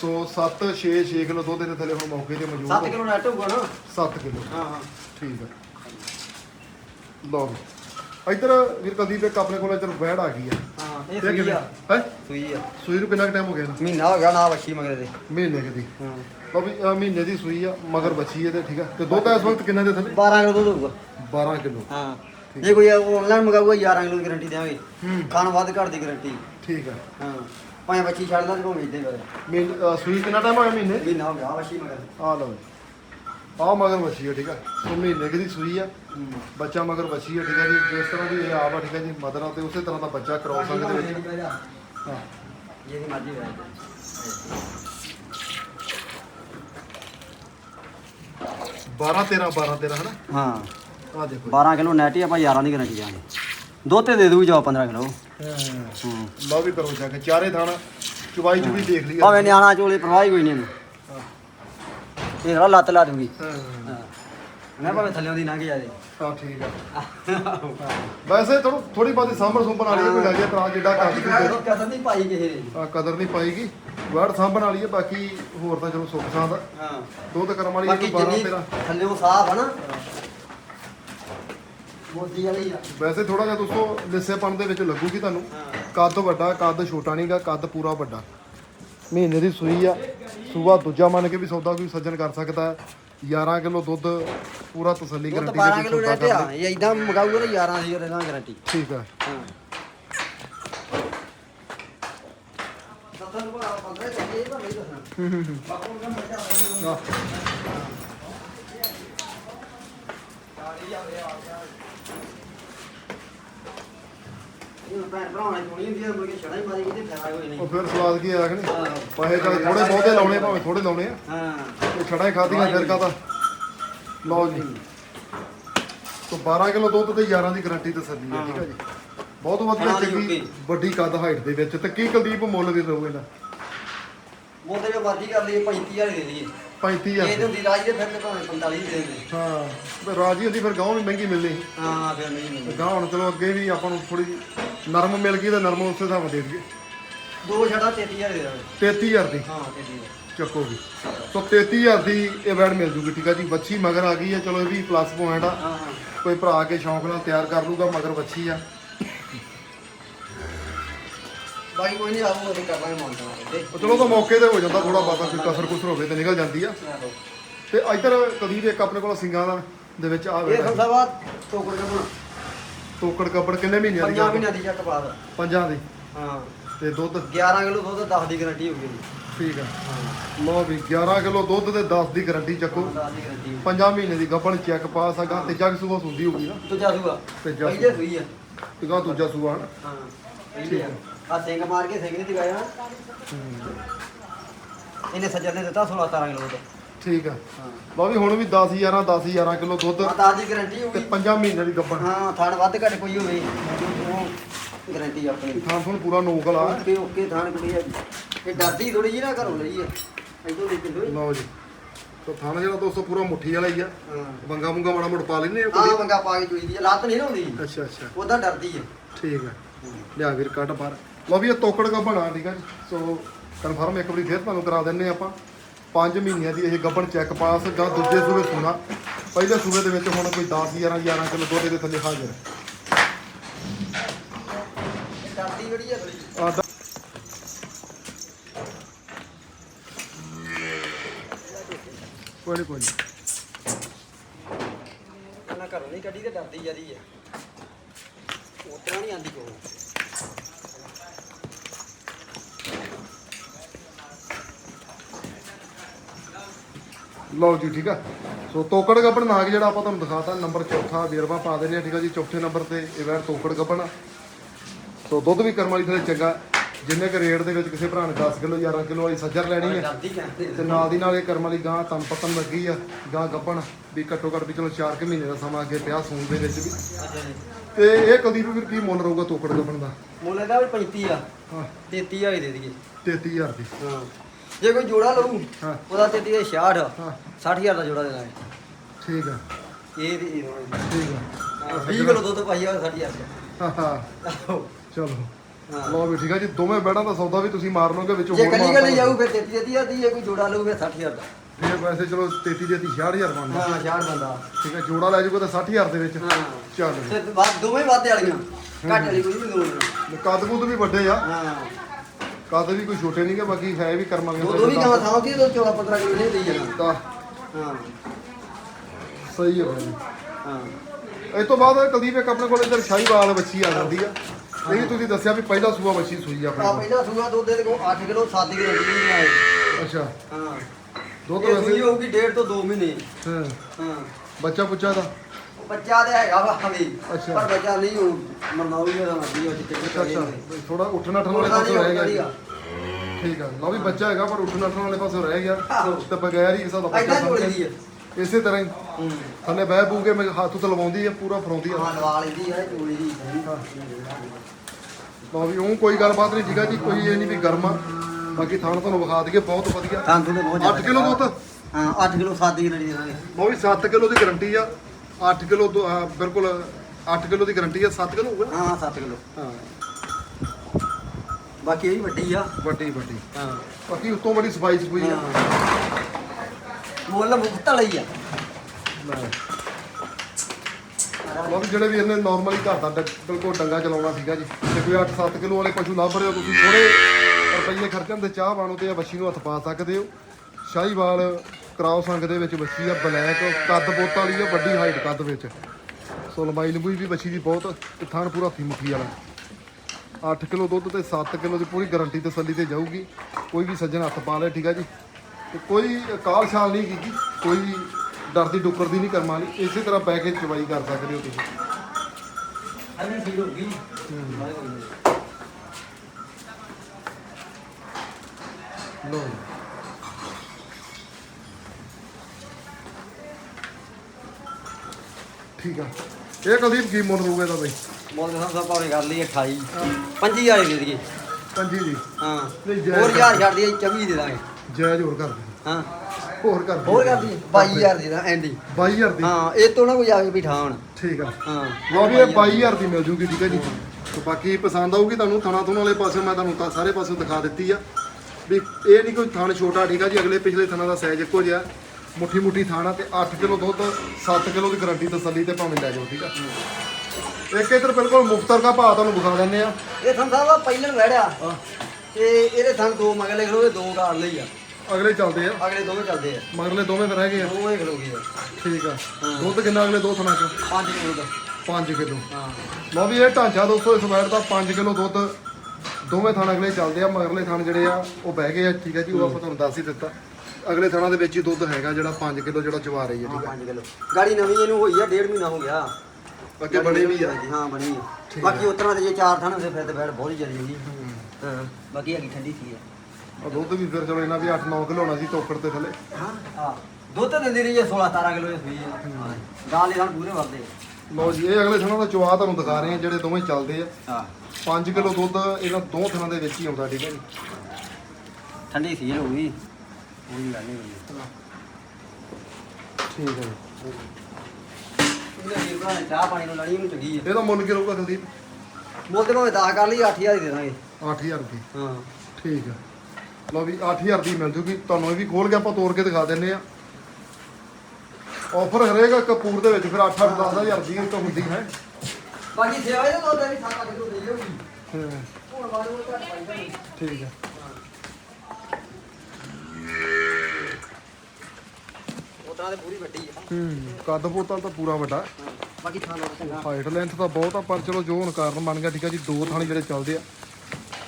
ਸੋ 7 6 6 ਕਿਲੋ ਦੁੱਧ ਦੇ ਥੱਲੇ ਹੁਣ ਮੌਕੇ ਤੇ ਮੌਜੂਦ 7 ਕਿਲੋ ਨੈਟ ਹੋਊਗਾ ਨਾ? 7 ਕਿਲੋ। ਹਾਂ ਹਾਂ। ਠੀਕ ਆ। ਲਓ ਵੀ ਇੱਧਰ ਵੀਰ ਕੁਲਦੀਪ ਇੱਕ ਆਪਣੇ ਕੋਲ ਇੱਧਰ ਵੈੜ ਆ ਗਈ ਆ। ਹਾਂ ਇਹ ਸੂਈ ਆ। ਹੈ? ਸੂਈ ਆ। ਸੂਈ ਨੂੰ ਕਿੰਨਾ ਟਾਈਮ ਹੋ ਗਿਆ ਇਹਨੂੰ? ਮਹੀਨਾ ਹੋ ਗਿਆ ਨਾ ਵੱਛੀ ਮਗਰੇ ਦੇ। ਮਹੀਨੇ ਕੁ ਦੀ। ਹਾਂ। ਲਓ ਵੀ ਅਹ ਮਹੀਨੇ ਦੀ ਸੂਈ ਆ ਮਗਰ ਬੱਚੀ ਇਹਦੇ ਠੀਕ ਆ। ਤੇ ਦੁੱਧ ਇਸ ਵਕਤ ਕਿੰਨੇ ਦੇ ਥੱਲੇ? 12 ਕਿਲੋ ਦੁੱਧ ਹੋਊਗਾ। 12 ਕਿਲੋ। ਹਾਂ। ਜੇ ਕੋਈ ਆਨਲਾਈਨ ਮੰਗਾਊਗਾ 11 ਕਿਲੋ ਦੀ ਗਾਰੰਟੀ ਦੇਵਾਂਗੇ ਹੂੰ। ਖਾਣ ਵੱਧ ਘੱਟ ਦੀ ਗਾਰੰਟੀ ਠੀਕ ਆ। ਹਾਂ। ਭਾਵੇਂ ਬੱਚੀ ਛੱਡਦਾ ਤੇ ਭਾਵੇਂ ਇਦਾਂ ਕਰੇ। ਮਹੀਨੇ ਅਹ ਸੂਈ ਕਿੰਨਾ ਟਾਈਮ ਹੋਇਆ ਮਹੀਨੇ? ਮਹੀਨਾ ਹੋ ਗਿਆ ਵੱਛੀ ਮਗਰ। ਆ ਲਓ ਆ ਮਗਰ ਬੱਚੀ ਆ ਠੀਕ ਆ? ਸੋ ਮਹੀਨੇ ਕੁ ਦੀ ਸੂਈ ਆ। ਬੱਚਾ ਮਗਰ ਬੱਚੀ ਆ ਠੀਕ ਆ ਜੀ? ਜਿਸ ਤਰ੍ਹਾਂ ਦੀ ਇਹ ਆਪ ਆ ਠੀਕ ਆ ਜੀ ਮਦਰ ਆ ਤੇ ਉਸੇ ਤਰ੍ਹਾਂ ਦਾ ਬੱਚਾ ਕ੍ਰੋਸ ਅੰਗ ਦੇ ਵਿੱਚ। ਹਾਂ। ਜਿਹਦੀ ਮਰਜ਼ੀ ਵੇ 12 13 12 13 ਹਨਾ? ਹਾਂ। ਆ ਦੇਖੋ 12 ਕਿਲੋ ਨੈਟ ਹੀ ਆਪਾਂ 11 ਦੀ ਗਾਰੰਟੀ ਦੇਵਾਂਗੇ। ਦੋ ਤੇ ਦੇ ਦੂ ਜਾ 15 ਕਿਲੋ। ਹਾਂ। ਹੂੰ ਲਓ ਵੀ ਕਰੋ ਜਾ ਕੇ ਚਾਰੇ ਥਾਣਾ। ਚੁਬਾਈ ਚੁਬੀ ਦੇਖ ਲਈ ਭਾਵੇਂ ਨਿਆਣਾ ਚੋਲੇ ਪਰਵਾਹ ਹੀ ਕੋਈ ਨਹੀਂ ਇਹਨੂੰ। ਇਹ ਰਾ ਲੱਤ ਲਾ ਦੂੰਗੀ। ਹਾਂ। ਹਾਂ। ਮੈਂ ਭਾਵੇਂ ਥੱਲੇ ਦੀ ਲੰਘ ਜਾਦੇ ਹਾਂ ਠੀਕ ਆ। ਵੈਸੇ ਥੋੜੀ ਥੋੜੀ ਬਹੁਤੀ ਸਾਂਭਣ ਸੁੰਭਣ ਵਾਲੀ ਹੈ, ਕੋਈ ਨਹੀਂ ਭਰਾ ਜਿੱਡਾ ਕਰ ਦਿੱਤੀ ਕਦਰ ਨਹੀਂ ਪਾਈ ਕਿਸੇ ਨੇ। ਆ ਕਦਰ ਨਹੀਂ ਪਾਏਗੀ ਵਰਡ ਸਾਂਭਣ ਵਾਲੀ ਹੈ ਬਾਕੀ ਹੋਰ ਤਾਂ ਚਲੋ ਸੁੱਖ ਸਾਂਦ ਆ। ਹਾਂ। ਦੁੱਧ ਕਰਮ ਵਾਲੀ ਬਾਕੀ ਇਹ 12 ਜਿੰਨੀ 13 ਥੱਲੇੋਂ ਸਾਫ਼ ਆ ਨਾ ਮੋਦੀ ਵਾਲੀ ਆ। ਵੈਸੇ ਥੋੜਾ ਜਿਹਾ ਦੋਸਤੋ ਲਿੱਸੇਪਣ ਦੇ ਵਿੱਚ ਲੱਗੂਗੀ ਤੁਹਾਨੂੰ। ਹਾਂ। ਕੱਦ ਵੱਡਾ ਕੱਦ ਛੋਟਾ ਨਹੀਂਗਾ ਕੱਦ ਪੂਰਾ ਵੱਡਾ। ਮਹੀਨੇ ਦੀ ਸੂਈ ਆ। ਸੂਆ ਦੂਜਾ ਮੰਨ ਕੇ ਵੀ ਸੌਦਾ ਕੋਈ ਸੱਜਣ ਕਰ ਸਕਦਾ ਹੈ। 11 ਕਿਲੋ ਦੁੱਧ ਪੂਰਾ ਤਸੱਲੀ ਦੁੱਧ ਗਰੰਟੀ 12 ਕਿਲੋ ਆ ਇਹ ਇਦਾਂ ਮਗਾਊਗਾ ਤਾਂ 11 ਦੀ ਉਹਦੇ ਨਾਲ ਗਾਰੰਟੀ ਠੀਕ ਆ। ਹਾਂ। ਸੱਤਰ ਰੁਪਏ 15 ਚੱਲੇ ਇਹ ਤਾਂ ਨਹੀਂ ਦੱਸਣਾ ਹੂੰ ਹੂੰ ਹੂੰ ਬਾਪੂ ਨੂੰ ਮਰਜ਼ਾ ਆਹ, ਇਹ ਭੈਣ ਭਰਾਵਾਂ ਦੀ ਹੋਣੀ ਹੁੰਦੀ ਹੈ ਮੁਰਗੇ ਛੜਾ ਹੀ ਮਾਰੀ ਕਿਤੇ ਫਾਇਦਾ ਕੋਈ ਉਹ ਨਹੀਂ ਫਿਰ ਸਵਾਦ ਕੀ ਆਖ ਨਹੀਂ ਹਾਂ। ਪੈਸੇ ਥੋੜੇ ਬਹੁਤੇ ਲਾਉਣੇ ਭਾਵੇਂ ਥੋੜੇ ਲਾਉਣੇ ਆ। ਹਾਂ। ਉਹ ਛੜਾ ਖਾਦੀਆਂ ਫਿਰ ਕਾਦਾ ਲਓ ਜੀ। ਤੋਂ 12 ਕਿਲੋ ਦੁੱਧ ਤੇ 11 ਦੀ ਗਾਰੰਟੀ ਤਸੱਲੀ ਹੈ ਠੀਕ ਹੈ ਜੀ। ਬਹੁਤ ਵਧੀਆ ਹਾਂ, ਚੰਗੀ। ਵੱਡੀ ਕੱਦ ਹਾਈਟ ਦੇ ਵਿੱਚ ਤੇ ਕੀ ਕੁਲਦੀਪ ਮੁੱਲ ਵੀ ਰਹੂ ਇਹਦਾ ਮੋਦੇ ਜੋ ਮਰਜ਼ੀ ਕਰ ਲਈਏ 35000 ਦੇ ਦਈਏ। 35000 ਇਹ ਤੇ ਹੁੰਦੀ ਰਾਜ ਦੇ ਫਿਰ ਤੇ ਭਾਵੇਂ 45 ਦੇ ਦੇ। ਹਾਂ ਤੇ ਰਾਜੀ ਹੁੰਦੀ ਫਿਰ ਗਾਉਂ ਵੀ ਮਹਿੰਗੀ ਮਿਲਣੀ। ਹਾਂ ਫਿਰ ਨਹੀਂ ਮਿਲਦੀ ਗਾਂ ਹੁਣ ਚਲੋ ਅੱਗੇ ਵੀ ਆਪਾਂ ਨੂੰ ਥੋੜੀ ਨਰਮ ਮਿਲ ਗਈ ਤੇ ਨਰਮ ਉਸੇ ਹਿਸਾਬ ਨਾਲ ਦੇ ਦਈਏ ਦੋ ਛੜਾ 33000 ਦੇ। ਦਾਂਗੇ 33000 ਦੀ? ਹਾਂ 33000 ਚੱਕੋ ਵੀ ਸੋ 33000 ਦੀ ਇਹ ਬੈਡ ਮਿਲ ਜੂਗੀ ਠੀਕ ਆ ਜੀ? ਵੱਛੀ ਮਗਰ ਆ ਗਈ ਹੈ ਚਲੋ ਇਹ ਵੀ ਪਲੱਸ ਪੁਆਇੰਟ ਆ। ਹਾਂ ਹਾਂ। ਕੋਈ ਭਰਾ ਕੇ ਸ਼ੌਂਕ ਨਾਲ ਤਿਆਰ ਕਰ ਲੂਗਾ ਮਗਰ ਵੱਛੀ ਆ। ਬਾਕੀ ਕੋਈ ਨਹੀਂ ਆਊਗਾ ਤੇ ਕਰ ਲਾਂਗੇ ਮੰਨਦਾ ਤੇ ਉਹ ਚਲੋ ਤਾਂ ਮੌਕੇ ਤੇ ਹੋ ਜਾਂਦਾ ਥੋੜਾ ਬਾਤਾ ਕੋਈ ਕਸਰ ਕੁਸਰ ਹੋਵੇ ਤੇ ਨਿਕਲ ਜਾਂਦੀ ਆ। ਤੇ ਇੱਧਰ ਕਦੀ ਇੱਕ ਆਪਣੇ ਕੋਲ ਸਿੰਘਾਂ ਦਾ ਦੇ ਵਿੱਚ ਆ ਇਹ ਸਭ ਬਾਅਦ ਟੋਕਰ ਕੱਢਣਾ ਤੋਕੜ ਕੱਪੜ ਕਿੰਨੇ ਮਹੀਨਿਆਂ ਦੀ ਪੰਜਾਂ? ਮਹੀਨਿਆਂ ਦੀ ਜੱਟ ਬਾਅਦ ਪੰਜਾਂ ਦੀ? ਹਾਂ। ਤੇ ਦੁੱਧ? 11 ਕਿਲੋ ਦੁੱਧ 10 ਦੀ ਗਾਰੰਟੀ ਹੋਊਗੀ ਜੀ ਠੀਕ ਆ। ਲਓ ਵੀ 11 ਕਿਲੋ ਦੁੱਧ ਤੇ 10 ਦੀ ਗਾਰੰਟੀ ਚੱਕੋ। 10 ਦੀ ਗਾਰੰਟੀ ਪੰਜਾਂ ਮਹੀਨੇ ਦੀ ਗੱਭਣ ਚੈੱਕ ਪਾ ਸਕਾਂ। ਤੇ ਜਗ ਸੁਬਾ ਸੁੰਦੀ ਹੋਊਗੀ ਨਾ। ਦੂਜਾ ਸੂਆ। ਤੀਜਾ ਪਹਿਲੇ ਸੂਈ ਆ। ਤੀਗਾ ਦੂਜਾ ਸੂਆ ਹਨਾ। ਹਾਂ ਪਹਿਲੇ ਆ। ਆ। ਸਿੰਘ ਮਾਰ ਕੇ ਸਿੰਘ ਨਹੀਂ ਦਿਖਾਇਆ। ਇਹਨੇ ਸੱਜਣ ਨੇ ਦਿੱਤਾ 16 17 ਕਿਲੋ ਦੁੱਧ। ਠੀਕ ਆ। ਹਾਂ ਲਓ ਵੀ ਹੁਣ ਵੀ 10 11 10 11 ਕਿਲੋ ਦੁੱਧ ਮਾਤਾ ਦੀ ਗਾਰੰਟੀ ਤੇ ਹੋਊਗੀ 5 ਮਹੀਨੇ ਦੀ ਗੱਭਣ। ਹਾਂ ਥਣ ਵੱਧ ਘੱਟ ਕੋਈ ਹੋਵੇ। ਉਹ ਗਾਰੰਟੀ ਆਪਣੀ। ਥਾਂ ਤੁਹਾਨੂੰ ਪੂਰਾ ਨੋਕਲ ਆ ਓਕੇ ਓਕੇ ਥਣ ਕੁੜੀ ਹੈ ਇਹ ਡਰਦੀ ਥੋੜੀ ਜਿਹੀ ਨਾ ਘਰੋਂ ਲਈ ਹੈ ਇਦੋਂ ਦੇ ਕਿਲੋ ਹੀ। ਲਓ ਜੀ। ਤਾਂ ਥਾਂ ਜਿਹੜਾ ਦੋਸਤੋ ਪੂਰਾ ਮੁੱਠੀ ਵਾਲਾ ਹੀ ਆ। ਹਾਂ। ਬੰਗਾ ਮੁੰਗਾ ਮਾੜਾ ਮੋੜ ਪਾ ਲੈਨੇ ਆ। ਆ ਮੰਗਾ ਪਾ ਕੇ ਚੋਈ ਦੀ ਹੈ, ਲੱਤ ਨਹੀਂ ਨਾ ਹੁੰਦੀ ਅੱਛਾ ਅੱਛਾ। ਉਹਦਾ ਡਰਦੀ ਹੈ ਠੀਕ ਆ। ਲਿਆ ਵੀਰ ਕੱਢ ਬਾਹਰ। ਲਓ ਵੀ ਇਹ ਤੋਕੜ ਗੱਭਣ ਆ ਠੀਕ ਆ ਜੀ। ਸੋ ਕਨਫਰਮ ਇੱਕ ਵਾਰੀ ਫੇਰ ਤੁਹਾਨੂੰ ਕਰਾ ਦਿੰਨੇ ਆਪਾਂ। 5 ਮਹੀਨਿਆਂ ਦੀ ਇਹ ਗੱਭਣ ਚੈੱਕ ਪਾਸ ਜਾਂ ਦੂਜੇ ਸੂਬੇ ਸੋਨਾ ਪਹਿਲੇ ਸੂਬੇ ਦੇ ਵਿੱਚ ਹੁਣ ਕੋਈ 10 11 11 ਕਿਲੋ ਦੁੱਧ ਦੇ ਥੱਲੇ ਹਾਜ਼ਰ ਡਰਦੀ ਬੜੀ ਹੈ। ਥੋੜੀ ਆ ਦ- ਕੋਈ ਨਹੀਂ ਕੋਈ ਨਹੀਂ ਉਹਨਾਂ ਘਰੋਂ ਨਹੀਂ ਕੱਢੀ ਤੇ ਡਰਦੀ ਜਿਆਦੀ ਹੈ ਉਤਰਾ ਨਹੀਂ ਆਂਦੀ ਕੋਈ। ਲਓ ਜੀ ਠੀਕ ਆ? ਸੋ ਤੋਕੜ ਗੱਬਣ ਨਾਗ ਜਿਹੜਾ ਆਪਾਂ ਤੁਹਾਨੂੰ ਦਿਖਾਤਾ ਨੰਬਰ ਚੌਥਾ ਵੇਰਵਾ ਪਾ ਦਿੰਦੇ ਆ ਠੀਕ ਆ ਜੀ ਚੌਥੇ ਨੰਬਰ ਤੇ ਇਹ ਵੈਰ ਤੋਕੜ ਗੱਬਣ ਸੋ ਦੁੱਧ ਵੀ ਕਰਮ ਵਾਲੀ ਥਲੇ ਚੰਗਾ ਜਿੰਨੇ ਕ ਰੇਟ ਦੇ ਵਿੱਚ ਕਿਸੇ ਭਰਾ ਨੇ 10 ਕਿਲੋ 11 ਕਿਲੋ ਵਾਲੀ ਸੱਜਰ ਲੈਣੀ ਹੈ ਤੇ ਨਾਲ ਦੀ ਨਾਲ ਇਹ ਕਰਮ ਵਾਲੀ ਗਾਂ ਤਨ ਪਤਨ ਲੱਗੀ ਆ ਗਾਂ ਗੱਬਣ ਵੀ ਘੱਟੋ ਘੱਟ ਵੀ ਚਲੋ 4 ਕੁ ਮਹੀਨੇ ਦਾ ਸਮਾਂ ਅੱਗੇ ਪਿਆ ਸੂਣ ਦੇ ਵਿੱਚ ਵੀ। ਤੇ ਇਹ ਕੁਲਦੀਪ ਵੀਰ ਕੀ ਮੁੱਲ ਰਹੂਗਾ ਤੋਕੜ ਗੱਬਣ ਦਾ? ਮੁੱਲ ਇਹਦਾ ਵੀ 35 ਆ। ਹਾਂ। 33000 ਹੀ ਦੇ ਦਈਏ। 33000 ਦੀ। ਹਾਂ। ਜੇ ਕੋਈ ਜੋੜਾ ਲਊ ਹਾਂ। ਉਹਦਾ 33 66 ਹਾਂ। 60000 ਦਾ ਜੋੜਾ ਦੇ ਦਾਂਗੇ। ਠੀਕ ਆ। ਇਹ ਦੀ ਇਹ। ਠੀਕ ਆ। ਹਾਂ, 20 ਕਿਲੋ ਦੁੱਧ ਪਾਈ ਆ 60000 ਹਾਂ ਹਾਂ। ਦਾ ਚਲੋ। ਹਾਂ। ਲਓ ਵੀ ਠੀਕ ਆ ਜੀ ਦੋਵੇਂ ਬੈੜਾਂ ਦਾ ਸੌਦਾ ਵੀ ਤੁਸੀਂ ਮਾਰ ਲਓਗੇ ਵਿੱਚੋਂ ਜੇ ਹੋਰ ਕੱਲੀ ਮਾਰ ਕੱਲੀ ਲਓਗੇ। ਜਾਊ ਫਿਰ 33 33 ਦੀ ਜੇ ਕੋਈ ਜੋੜਾ ਲਊ ਫਿਰ 60000 ਦਾ। ਇਹ ਵੈਸੇ ਚਲੋ 33 ਦੇ 60000 ਬਣਦਾ ਹਾਂ 60 ਬੰਦਾ। ਠੀਕ ਹੈ ਜੋੜਾ ਲੈ ਜੂਗਾ ਤਾਂ 60000 ਦੇ ਵਿੱਚ। ਹਾਂ। ਚੱਲ। ਤੇ ਬਾਅਦ ਦੋਵੇਂ ਵਾਧੇ ਵਾਲੀਆਂ। ਘੱਟ ਵਾਲੀ ਕੋਈ ਨਹੀਂ ਦੋ ਕੱਦ ਕੁੱਦ ਵੀ ਵੱਡੇ ਆ। ਹਾਂ। ਕੱਦ ਵੀ ਕੋਈ ਛੋਟੇ ਨਹੀਂਗੇ ਬਾਕੀ ਹੈ ਵੀ ਕਰਮਾਂ ਦੋ ਦੋ ਵੀ ਗਾਵਾਂ ਥਾਉਂਦੀ ਤੇ। 14 15 ਕਿਲੋ ਨਹੀਂ ਦੇਈ ਜਾਣਾ ਤਾਂ। ਹਾਂ। ਸਹੀ ਹੈ ਭਾਈ ਹਾਂ। ਇਸ ਤੋਂ ਬਾਅਦ ਕੁਲਦੀਪ ਇੱਕ ਆਪਣੇ ਕੋਲ ਇੱਧਰ ਸ਼ਾਹੀਵਾਲ ਬੱਚੀ ਆ ਜਾਂਦੀ ਆ। ਇਹ ਵੀ ਤੁਸੀਂ ਦੱਸਿਆ ਵੀ ਪਹਿਲਾ ਸੂਆ ਬੱਚੀ ਸੂਈ ਆ ਆ ਆਪਣੇ ਕੋਲ। ਪਹਿਲਾ ਸੂਆ ਦੁੱਧ ਦੇ ਕੋਲ 8 ਕਿਲੋ 7 ਕਿਲੋ ਦੀ ਬਣਾਏ ਅੱਛਾ। ਹਾਂ। ਦੁੱਧ ਇਹ ਸੂਈ ਵੈਸੇ? ਹੋਊਗੀ ਡੇਢ ਤੋਂ 2 ਮਹੀਨੇ। ਹਾਂ। ਹਾਂ। ਬੱਚਾ ਪੁੱਛਾ ਦਾ ਬੱਚਾ ਤੇ ਹੈਗਾ ਵਾ ਅੱਛਾ। ਪਰ ਬੱਚਾ ਨਹੀਂ ਉਹ ਮਰਨਾਉ ਉਹਦਾ ਮਰਦੀ ਉਹ ਚਿੱਟੇ ਅੱਛਾ ਅੱਛਾ ਥੋੜਾ ਉੱਠਣਾ ਠਣ ਵਾਲੇ ਪਾਸੇ ਰਹਿ ਗਿਆ। ਠੀਕ ਆ ਲਓ ਵੀ ਬੱਚਾ ਹੈਗਾ ਪਰ ਉੱਠਣਾ ਠਣ ਵਾਲੇ ਪਾਸੇ ਰਹਿ ਗਿਆ। ਆਹੋ ਤੇ ਬਗੈਰ ਹੀ ਕਿਸੇ ਦਾ ਬੱਚਾ ਐਦਾਂ ਸਮਝਿਆ। ਚੋਲੀ ਦੀ ਹੈ ਇਸੇ ਤਰ੍ਹਾਂ ਹੀ। ਹੂੰ। ਥੱਲੇ ਬਹਿ ਬੂਗੇ ਮੈਂ ਹੱਥ ਉੱਤੇ ਲਵਾਉਂਦੀ ਆ ਪੂਰਾ ਫਰਾਉਂਦੀ ਆ। ਹਾਂ ਲਵਾ ਲੈਂਦੀ ਹੈ ਚੋਲੀ ਦੀ ਲਓ ਵੀ ਉਹ ਕੋਈ ਗੱਲਬਾਤ ਨਹੀਂ ਜੀਗਾ ਜੀ ਕੋਈ ਇਹ ਨਹੀਂ ਵੀ ਗਰਮ ਆ। ਬਾਕੀ ਥਾਣ ਤੁਹਾਨੂੰ ਵਿਖਾ ਦਈਏ ਬਹੁਤ ਵਧੀਆ। ਤਾਂ ਤੁਹਾਨੂੰ ਬਹੁਤ 8 ਕਿਲੋ ਦੁੱਧ? ਹਾਂ 8 ਕਿਲੋ 7 ਕਿਲੋ ਦੀ ਦੇਵਾਂਗੇ ਉਹ ਵੀ 7 ਕਿਲੋ ਦੀ ਗਾਰੰਟੀ ਆ। 8 ਕਿਲੋ ਤੋਂ ਬਿਲਕੁਲ 8 ਕਿਲੋ ਦੀ ਗਾਰੰਟੀ ਆ 7 ਕਿਲੋ ਹੋਊਗਾ? ਹਾਂ 7 ਕਿਲੋ। ਹਾਂ। ਬਾਕੀ ਇਹ ਵੀ ਵੱਡੀ ਆ। ਵੱਡੀ ਵੱਡੀ ਹਾਂ। ਬਾਕੀ ਉਤੋਂ ਬੜੀ ਸਫ਼ਾਈ ਸਫੂਈ ਆ ਮੁੱਲ ਮੁਕਤ ਲਈ ਆ। ਵੀ ਜਿਹੜੇ ਵੀ ਇਹਨੇ ਨਾਰਮਲੀ ਘਰ ਦਾ ਡ- ਬਿਲਕੁਲ ਡੰਗਾ ਚਲਾਉਣਾ ਸੀਗਾ ਜੀ ਤੇ ਕੋਈ 8-7 ਕਿਲੋ ਵਾਲੇ ਪਸ਼ੂ ਲੱਭ ਰਹੇ ਹੋ ਤੁਸੀਂ ਥੋੜੇ ਰੁਪਈਏ ਖਰਚਣ ਤੇ ਚਾਹ ਬਾਣੋ ਤੇ ਇਹ ਬੱਚੀ ਨੂੰ ਹੱਥ ਪਾ ਸਕਦੇ ਹੋ। ਸ਼ਾਹੀਵਾਲ ਕਰਾਓ ਸੰਗ ਦੇ ਵਿੱਚ ਬੱਚੀ ਆ ਬਲੈਕ ਕੱਦ ਬੋਤ ਵਾਲੀ ਆ ਵੱਡੀ ਹਾਈਟ ਕੱਦ ਵਿੱਚ। ਸੋ ਲੰਬਾਈ ਲੰਬੂਈ ਵੀ ਬੱਚੀ ਦੀ ਬਹੁਤ ਤੇ ਥਣ ਪੂਰਾ ਹੱਥੀ ਮੁੱਠੀ ਵਾਲਾ। 8 ਕਿਲੋ ਦੁੱਧ ਤੇ 7 ਕਿਲੋ ਦੀ ਪੂਰੀ ਗਾਰੰਟੀ ਤਸੱਲੀ ਤੇ ਜਾਊਗੀ। ਕੋਈ ਵੀ ਸੱਜਣ ਹੱਥ ਪਾ ਲੈ ਠੀਕ ਆ ਜੀ। ਤੇ ਕੋਈ ਕਾਲ ਛਾਲ ਨਹੀਂ ਕੀਤੀ ਕੋਈ ਡਰਦੀ ਡੁੱਕਰ ਦੀ ਨਹੀਂ ਕਰਮ ਵਾਲੀ। ਇਸੇ ਤਰ੍ਹਾਂ ਪੈ ਕੇ ਚਵਾਈ ਕਰ ਸਕਦੇ ਹੋ ਤੁਸੀਂ। ਅਰੇ ਹੋ। ਗਈ ਲੋ ਠੀਕ ਆ। ਇਹ ਕੁਲਦੀਪ ਕੀ ਮੁੱਲ ਹੋਊਗਾ ਇਹਦਾ ਬਈ? ਮੁੱਲ ਤਾਂ ਸਭ ਭਾਵੇਂ ਕਰ ਲਈ 28 25 ਵਾਲੇ ਦੇ ਦਈਏ। ਪੰਜੀ ਦੀ। ਹਾਂ। ਨਹੀਂ, ਜਾਇਜ਼ ਹੋਰ ਯਾਰ ਛੱਡ ਦਈਏ 24 ਦੇ ਦਾਂਗੇ। ਜਾਇਜ਼ ਹੋਰ ਕਰ ਦੇ। ਹਾਂ। ਹੋਰ ਕਰ ਦੇ। ਹੋਰ ਕਰ ਦਈਏ 22000 ਦੇ ਦਾਂ ਐਂਡੀ। 22000 ਦੀ? ਹਾਂ ਇਹ ਤੋਂ ਨਾ ਕੋਈ ਆਵੇ ਵੀ ਠਾਣ ਠੀਕ ਆ। ਹਾਂ। ਲਓ ਵੀ ਇਹ 22000 ਦੀ। ਮਿਲ ਜੂਗੀ ਠੀਕ ਹੈ ਜੀ। ਤੇ ਬਾਕੀ ਪਸੰਦ ਆਊਗੀ ਤੁਹਾਨੂੰ ਥਣਾ ਥੁਣ ਵਾਲੇ ਪਾਸੇ ਮੈਂ ਤੁਹਾਨੂੰ ਤਾਂ ਸਾਰੇ ਪਾਸੇ ਦਿਖਾ ਦਿੱਤੀ ਆ। ਵੀ ਇਹ ਨਹੀਂ ਕੋਈ ਥਣ ਛੋਟਾ ਠੀਕ ਆ ਜੀ। ਅਗਲੇ ਪਿਛਲੇ ਥਣਾ ਦਾ ਸਾਈਜ਼ ਇੱਕੋ ਜਿਹਾ। ਮੁੱਠੀ ਮੁੱਠੀ ਥਾਣਾ ਤੇ 8 ਕਿਲੋ ਦੁੱਧ 7 ਕਿਲੋ ਦੀ ਗਾਰੰਟੀ ਤਸੱਲੀ ਤੇ ਭਾਵੇਂ ਲੈ ਜਾਓ ਠੀਕ ਆ? ਇੱਕ ਇਧਰ ਬਿਲਕੁਲ ਮੁਫਤਰ ਦਾ ਭਾਅ ਤੁਹਾਨੂੰ ਵਿਖਾ ਦਿੰਦੇ ਆ। ਇਹ ਥਾਂ ਸਾਹਿਬ ਆ ਪਹਿਲਣ ਵੜਿਆ ਤੇ ਇਹਦੇ ਥਾਂ ਦੋ ਮਗਲੇ ਖਲੋ ਤੇ ਦੋ ਗਾਲ ਲਈ ਆ। ਅਗਲੇ ਚੱਲਦੇ ਆ। ਅਗਲੇ ਦੋਵੇਂ ਚੱਲਦੇ ਆ। ਮਗਰਲੇ ਦੋਵੇਂ ਫਿਰ ਰਹਿ ਗਏ ਆ। ਦੋਵੇਂ ਖਲੋ ਗਏ ਆ। ਠੀਕ ਆ। ਦੁੱਧ ਕਿੰਨਾ ਅਗਲੇ ਦੋ ਥਣਾ ਚੋਂ? 5 ਕਿਲੋ ਦਾ। 5 ਕਿਲੋ। ਹਾਂ। ਲਓ ਵੀ ਇਹ ਢਾਂਚਾ ਦੋਸਤੋ ਇਸ ਵੈਟ ਦਾ 5 ਕਿਲੋ ਦੁੱਧ ਦੋਵੇਂ ਥਾਣ ਅਗਲੇ ਚੱਲਦੇ ਆ ਮਗਰਲੇ ਥਾਣ ਜਿਹੜੇ ਆ ਉਹ ਬਹਿ ਗਏ ਆ ਠੀਕ ਹੈ ਜੀ ਉਹ ਆਪਾਂ ਤੁਹਾਨੂੰ ਦੱਸ ਹੀ ਦਿੱਤਾ। ਅਗਲੇ ਥਾਣਾ ਦੇ ਵਿੱਚ ਹੀ ਦੁੱਧ ਹੈਗਾ ਜਿਹੜਾ 5 ਕਿਲੋ ਜਿਹੜਾ ਚਵਾ ਰਹੀ ਹੈ ਹਾਂ ਠੀਕ 5 ਕਿਲੋ। ਗਾੜੀ ਨਵੀਂ ਇਹਨੂੰ ਹੋਈ ਆ ਡੇਢ ਮਹੀਨਾ ਹੋ ਗਿਆ। ਹੈ ਅੱਗੇ ਬਣੇ ਵੀ ਆ। ਹਾਂ ਬਣੀ ਆ। ਬਾਕੀ ਉਤਰਾਂ ਦੇ ਜੇ ਚਾਰ ਥਾਂ ਹੁੰਦੇ ਫਿਰ ਤੇ ਬੈਠ ਬਹੁਤ ਹੀ ਜਲਦੀ ਹੋਈ ਹਾਂ ਬਾਕੀ ਹੈਗੀ ਠੰਡੀ ਸੀ ਆ ਆ ਦੁੱਧ ਵੀ ਫਿਰ ਚਲੋ ਇਹਨਾਂ ਵੀ 8-9 ਕਿਲੋ ਹੋਣਾ ਸੀ ਤੋਕੜ ਤੇ ਥੱਲੇ। ਹਾਂ ਹਾਂ। ਦੁੱਧ ਤਾਂ ਦਿੰਦੀ ਰਹੀ ਹੈ 16 17 ਕਿਲੋ ਦੀ ਸੂਈ ਹੈ। ਗਾਂ ਦੇ ਨਾਲ ਪੂਰੇ ਵਰਦੇ। ਲਓ ਜੀ ਇਹ ਅਗਲੇ ਥਣਾਂ ਦਾ ਚਵਾ ਤੁਹਾਨੂੰ ਦਿਖਾ ਰਹੇ ਆ ਜਿਹੜੇ ਦੋਵੇਂ ਚੱਲਦੇ ਆ। ਹਾਂ। 5 ਕਿਲੋ ਦੁੱਧ ਇਹਨਾਂ ਦੋ ਥਣਾਂ ਦੇ ਵਿੱਚ ਹੀ ਆਉਂਦਾ ਠੀਕ ਹੈ ਜੀ। ਠੰਡੀ ਸੀ ਹੋ ਗਈ ਕੋਈ ਗੱਲ ਨਹੀਂ ਹੋਈ ਠੀਕ ਹੈ ਜੀ। ਉਹਨੇ ਵੀਰ ਭਰਾ ਨੇ ਚਾਹ ਪਾਣੀ ਨੂੰ ਲੜੀ ਨੂੰ ਚੰਗੀ ਹੈ। ਇਹਦਾ ਮੁੱਲ ਕੀ ਰਹੂਗਾ ਕੁਲਦੀਪ ਮੁੱਲ ਤੇ ਭਾਵੇਂ 10 ਕਰ ਲਈ 8000 ਦੀ ਦੇ ਦਾਂਗੇ। 8000 ਦੀ ਹਾਂ। ਠੀਕ ਹੈ। ਲਓ ਵੀ 8000 ਦੀ ਮਿਲ ਜੂਗੀ। ਤੁਹਾਨੂੰ ਇਹ ਵੀ ਖੋਲ ਕੇ ਆਪਾਂ ਤੋੜ ਕੇ ਦਿਖਾ ਦਿੰਨੇ ਆ ਆਫਰ ਹਰੇਗਾ ਕਪੂਰ ਦੇ ਵਿੱਚ ਫਿਰ 8-8 10000 ਦੀ ਇੱਕ ਹੁੰਦੀ ਹੈ। ਬਾਕੀ ਸੇਵਾ ਇਹਦੇ ਤੋਂ ਵੀ 7 ਕਿਲੋ ਦੇ ਲਿਓ ਹਾਂ, ਹੁਣ ਬਾਅਦ ਵਿੱਚ। ਠੀਕ ਹੈ। ਤਰ੍ਹਾਂ ਦੇ ਪੂਰੀ ਵੱਡੀ ਹੈ ਹੂੰ ਕੱਦ ਬੋਤਲ ਤਾਂ ਪੂਰਾ ਵੱਡਾ। ਹਾਂ। ਬਾਕੀ ਥਾਂ ਨਾਲ ਚੰਗਾ। ਹਾਈਟ ਲੈਂਥ ਤਾਂ ਬਹੁਤ ਆ ਪਰ ਚਲੋ ਜੋ ਹੁਣ ਕਾਰਨ ਬਣ ਗਿਆ ਠੀਕ ਹੈ ਜੀ ਦੋ ਥਾਣੇ ਜਿਹੜੇ ਚੱਲਦੇ ਆ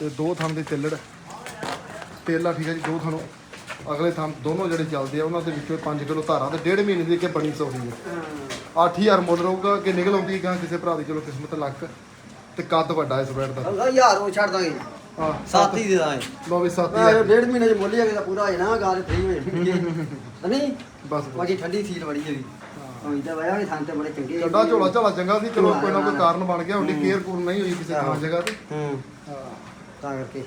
ਤੇ ਦੋ ਥਾਂ ਦੇ ਚੱਲੜ ਤੇਲਾ ਠੀਕ ਹੈ ਜੀ ਦੋ ਥਾਣੋਂ ਅਗਲੇ ਥਾਂ ਦੋਨੋਂ ਜਿਹੜੇ ਚੱਲਦੇ ਆ ਉਹਨਾਂ ਦੇ ਵਿੱਚੋਂ 5 ਕਿਲੋ ਧਾਰਾ ਤੇ ਡੇਢ ਮਹੀਨੇ ਦੀ ਕਿ ਬਣੀ ਸੌਦੀ ਹੈ। ਹਾਂ 8000 ਮੁੱਲ ਰਹੂਗਾ ਕਿ ਨਿਕਲ ਆਉਂਦੀ ਗਾਂ ਕਿਸੇ ਭਰਾ ਦੀ ਚਲੋ ਕਿਸਮਤ ਲੱਕ। ਤੇ ਕੱਦ ਵੱਡਾ ਇਸ ਬੈਡ ਦਾ। ਯਾਰ ਉਹ ਛੱਡ ਦਾਂਗੇ। ਹਾਂ ਸੱਤ ਹੀ ਦੇ ਦਾਂਗੇ। ਲੋ ਵੀ 7000 ਮੈਂ ਡੇਢ ਮਹੀਨੇ ਚ ਮੁੱਲ ਹੀ ਅਗੇ ਤਾਂ ਪੂਰਾ ਹੋ ਜਾਣਾ ਗਾਲ ਫ੍ਰੀ ਹੋ ਜਾਣਗੇ ਨਹੀਂ? ਬਸ ਬਾਕੀ ਠੰਡੀ ਸੀਲ ਬੜੀ ਹੈ। ਵੀ ਹਾਂ ਇਦਾਂ ਵਾਇਆ ਵੀ ਥਾਂ ਤੇ ਬੜੇ ਚੰਗੇ ਚੱਡਾ ਝੋਲਾ ਝਾਲਾ ਚੰਗਾ ਸੀ ਚਲੋ ਕੋਈ ਨਾ ਕੋਈ ਕਾਰਨ ਬਣ ਗਿਆ ਉਹਦੀ ਕੇਅਰ ਕੂਰ ਨਹੀਂ ਹੋਈ ਕਿਸੇ ਥਾਂ ਜਗ੍ਹਾ ਤੇ। ਹੂੰ। ਹਾਂ। ਤਾਂ ਕਰਕੇ।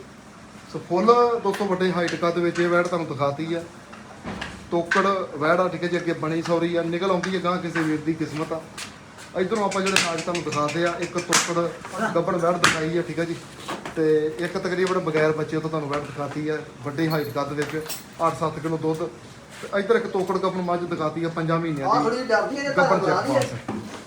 ਸੋ ਫੁੱਲ ਦੋਸਤੋ ਵੱਡੇ ਹਾਈਟ ਕੱਦ ਵਿੱਚ ਇਹ ਵੈੜ ਤੁਹਾਨੂੰ ਦਿਖਾਤੀ ਆ। ਤੋਕੜ ਵੈੜ ਆ ਠੀਕ ਹੈ ਜੀ ਅੱਗੇ ਬਣੀ ਸੌਰੀ ਆ ਨਿਕਲ ਆਉਂਦੀ ਹੈ ਗਾਂ ਕਿਸੇ ਵੀਰ ਦੀ ਕਿਸਮਤ ਆ। ਇਧਰੋਂ ਆਪਾਂ ਜਿਹੜੇ ਨਾਗ ਤੁਹਾਨੂੰ ਦਿਖਾਦੇ ਆ ਇੱਕ ਤੋਕੜ ਗੱਬੜ ਵੈੜ ਦਿਖਾਈ ਆ ਠੀਕ ਹੈ ਜੀ। ਤੇ ਇੱਕ ਤਕਰੀਬਨ ਬਗੈਰ ਬੱਚੇ ਤੋਂ ਤੁਹਾਨੂੰ ਵੈੜ ਦਿਖਾਤੀ ਆ ਵੱਡੀ ਹਾਈਟ ਕੱਦ ਵਿੱਚ 8-7 ਕਿਲੋ ਦੁੱਧ। ਤੇ ਇਧਰ ਇੱਕ ਤੋਕੜ ਗੱਬੜ ਮੱਝ ਦਿਖਾਤੀ ਆ 5 ਮਹੀਨਿਆਂ ਆ ਦੀ। ਥੋੜੀ ਜਿਹੀ ਡਰਦੀ ਹੈ ਜੇ ਗੱਬੜ ਤਾਂ ਬਣਾ ਚੱਕ ਪਾਸ।